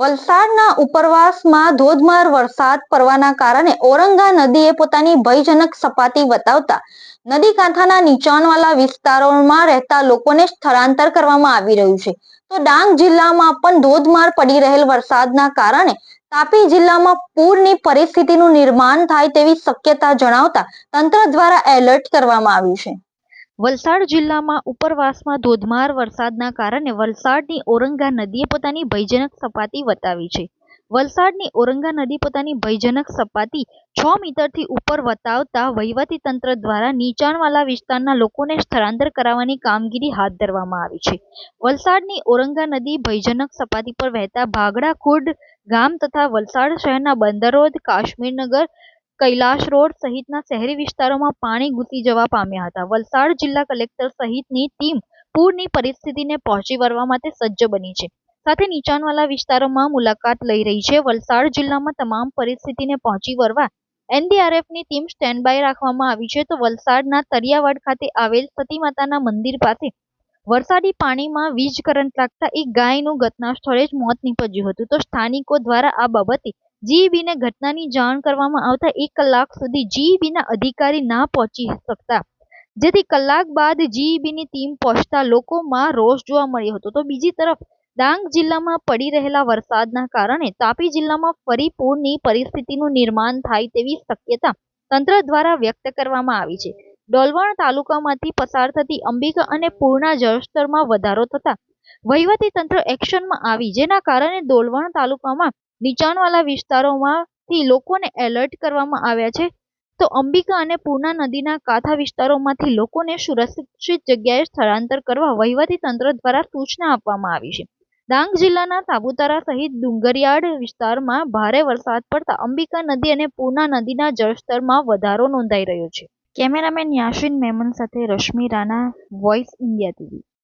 વલસાડના ઉપરવાસમાં ધોધમાર વરસાદ પડવાના કારણે ઓરંગા નદીએ પોતાની ભયજનક સપાટી વટાવતા નદી કાંઠાના નીચાણવાળા વિસ્તારોમાં રહેતા લોકોને સ્થળાંતર કરવામાં આવી રહ્યું છે. તો ડાંગ જિલ્લામાં પણ ધોધમાર પડી રહેલ વરસાદના કારણે તાપી જિલ્લામાં પૂરની પરિસ્થિતિનું નિર્માણ થાય તેવી શક્યતા જણાવતા તંત્ર દ્વારા એલર્ટ કરવામાં આવ્યું છે. વલસાડ જિલ્લામાં ઉપરવાસમાં ધોધમાર વરસાદના કારણે વલસાડની ઓરંગા નદીએ પોતાની ભયજનક સપાટી વટાવી છે. વલસાડની ઓરંગા નદી પોતાની ભયજનક સપાટી છ મીટરથી ઉપર વટાવતા વહીવટીતંત્ર દ્વારા નીચાણવાળા વિસ્તારના લોકોને સ્થળાંતર કરાવવાની કામગીરી હાથ ધરવામાં આવી છે. વલસાડની ઓરંગા નદી ભયજનક સપાટી પર વહેતા ભાગડા ખુર્દ ગામ તથા વલસાડ શહેરના બંદરોદ કાશ્મીરનગર કૈલાશ રોડ સહિતના શહેરી વિસ્તારોમાં પાણી ઘૂસી જવા પામ્યા હતા. વલસાડ જિલ્લા કલેક્ટર સહિતની ટીમ પૂરની પરિસ્થિતિને પહોંચી વળવા માટે સજ્જ બની છે. સાથે નીચાણવાળા વિસ્તારોમાં મુલાકાત લઈ રહી છે. વલસાડ જિલ્લામાં તમામ પરિસ્થિતિને પહોંચી વળવા એનડીઆરએફની ટીમ સ્ટેન્ડ બાય રાખવામાં આવી છે. તો વલસાડના તરિયાવાડ ખાતે આવેલ સતી માતાના મંદિર પાસે વરસાદી પાણીમાં વીજ કરંટ લાગતા એક ગાયનું ઘટના સ્થળે જ મોત નીપજ્યું હતું. તો સ્થાનિકો દ્વારા આ બાબતે જીઈબીને ઘટનાની જાણ કરવામાં આવતા એક કલાક સુધી જીઈબીના અધિકારી ના પહોંચી શકતા. જેથી કલાક બાદ જીઈબીની ટીમ પહોંચતા લોકોમાં રોષ જોવા મળ્યો હતો. તો બીજી તરફ, ડાંગ જિલ્લામાં પડી રહેલા વરસાદના કારણે તાપી જિલ્લામાં ફરી પૂરની પરિસ્થિતિનું નિર્માણ થાય તેવી શક્યતા તંત્ર દ્વારા વ્યક્ત કરવામાં આવી છે. ડોલવણ તાલુકામાંથી પસાર થતી અંબિકા અને પૂરના જળસ્તરમાં વધારો થતા વહીવટી તંત્ર એક્શનમાં આવી, જેના કારણે ડોલવણ તાલુકામાં નીચાણવાળા વિસ્તારોમાંથી લોકોને એલર્ટ કરવામાં આવ્યા છે. તો અંબિકા અને પૂર્ણા નદીના કાંઠા વિસ્તારોમાંથી લોકોને સુરક્ષિત જગ્યાએ સ્થળાંતર કરવા વહીવટી તંત્ર દ્વારા સૂચના આપવામાં આવી છે. ડાંગ જિલ્લાના સાપુતારા સહિત ડુંગરિયાળ વિસ્તારમાં ભારે વરસાદ પડતા અંબિકા નદી અને પૂર્ણા નદીના જળસ્તરમાં વધારો નોંધાઈ રહ્યો છે. કેમેરામેન યાસીન મેમન સાથે Rashmi Rana voice India TV